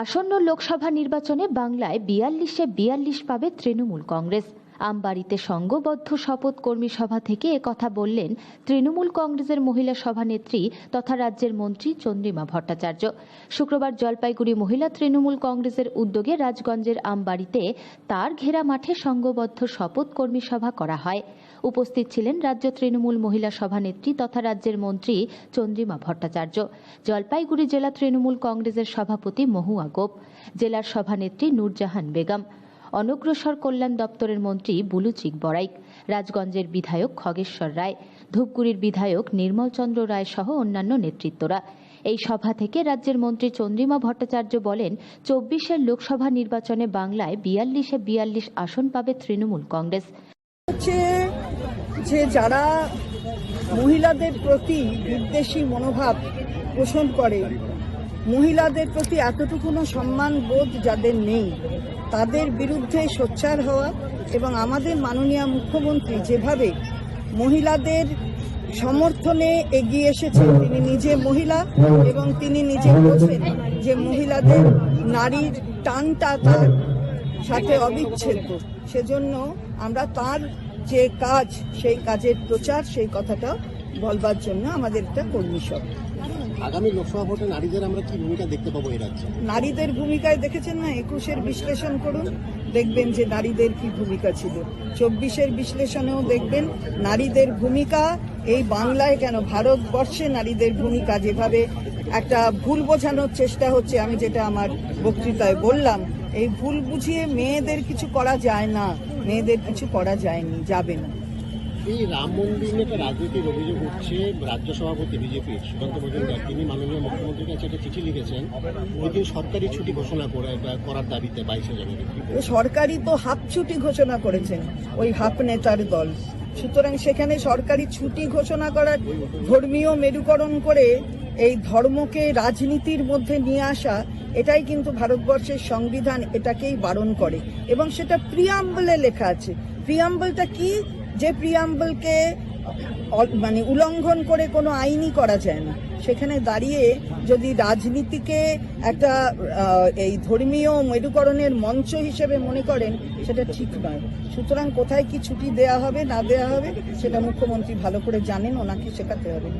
আসন্ন লোকসভা নির্বাচনে বাংলায় বিয়াল্লিশে বিয়াল্লিশ পাবে তৃণমূল কংগ্রেস। আমবাড়িতে সংঘবদ্ধ শপথ কর্মী সভা থেকে কথা বললেন তৃণমূল কংগ্রেসের মহিলা সভানেত্রী তথা রাজ্যের মন্ত্রী চন্দ্রিমা ভট্টাচার্য। শুক্রবার জলপাইগুড়ি মহিলা তৃণমূল কংগ্রেসের উদ্যোগে রাজগঞ্জের আমবাড়িতে তার ঘেরা মাঠে সংঘবদ্ধ শপথ কর্মী সভা করা হয়। উপস্থিত ছিলেন রাজ্য তৃণমূল মহিলা সভানেত্রী তথা রাজ্যের মন্ত্রী চন্দ্রিমা ভট্টাচার্য, জলপাইগুড়ি জেলা তৃণমূল কংগ্রেসের সভাপতি মহুয়া গোপ, জেলার সভানেত্রী নূরজাহান বেগম, অনগ্রসর কল্যাণ দপ্তরের মন্ত্রী বুলুচিক বড়াইক রাজগঞ্জের বিধায়ক খগেশ্বর রায়, ধূপগুড়ির বিধায়ক নির্মল চন্দ্র রায় সহ অন্যান্য নেতৃত্বরা। এই সভা থেকে রাজ্যের মন্ত্রী চন্দ্রিমা ভট্টাচার্য বলেন, চব্বিশের লোকসভা নির্বাচনে বাংলায় বিয়াল্লিশে বিয়াল্লিশ আসন পাবে তৃণমূল কংগ্রেস। যে যারা মহিলাদের প্রতি বিদ্বেষী মনোভাব পোষণ করে। মহিলাদের প্রতি এতটুকুনো সম্মান বোধ যাদের নেই, তাদের বিরুদ্ধে সোচ্চার হওয়া এবং আমাদের মাননীয় মুখ্যমন্ত্রী যেভাবে মহিলাদের সমর্থনে এগিয়ে এসেছে তিনি নিজে মহিলা এবং তিনি নিজে বলছেন যে মহিলাদের নারীর টানটা তার সাথে অবিচ্ছেদ্য। সেজন্য আমরা তার যে কাজ সেই কাজের প্রচার সেই কথাটা বলবার জন্য আমাদের একটা কর্মী সভা। আগামী লোকসভা ভোটে নারীদের আমরা কি ভূমিকা দেখতে পাবো এই রাজ্যে? নারীদের ভূমিকায় দেখেছেন না? একুশের বিশ্লেষণ করুন। দেখবেন যে নারীদের কি ভূমিকা ছিল। চব্বিশের বিশ্লেষণেও দেখবেন নারীদের ভূমিকা এই বাংলায় কেন ভারতবর্ষে নারীদের ভূমিকা যেভাবে একটা ভুল বোঝানোর চেষ্টা হচ্ছে আমি যেটা আমার বক্তৃতায় বললাম এই ভুল বুঝিয়ে মেয়েদের কিছু করা যায় না। মেয়েদের কিছু করা যায়নি যাবে না। এই রাম মন্দির নিয়ে রাজনীতির অভিযোগ উঠছে রাজ্য সভাপতি বিজেপির সুকান্ত মজুমদার। তিনি মাননীয় মুখ্যমন্ত্রীর কাছে একটা চিঠি লিখেছেন। ওই দিন সরকারি ছুটি ঘোষণা করে করার দাবিতে বাইশে জানুয়ারি। সরকারি তো হাফ ছুটি ঘোষণা করেছেন ওই হাফ নেতার দল। সুতরাং সেখানে সরকারি ছুটি ঘোষণা করার ধর্মীয় মেরুকরণ করে এই ধর্মকে রাজনীতির মধ্যে নিয়ে আসা, এটাই কিন্তু ভারতবর্ষের সংবিধান এটাকেই বারণ করে। এবং সেটা প্রিয়াম্বলে লেখা আছে। প্রিয়াম্বলটা কি? যে প্রিয়াম্বলকে মানে উল্লঙ্ঘন করে কোনো আইনই করা যায় না। সেখানে দাঁড়িয়ে যদি রাজনীতিকে একটা এই ধর্মীয় মেরুকরণের মঞ্চ হিসেবে মনে করেন, সেটা ঠিক নয়। সুতরাং কোথায় কি ছুটি দেয়া হবে, না দেয়া হবে, সেটা মুখ্যমন্ত্রী ভালো করে জানেন, ওনাকে শেখাতে হবে।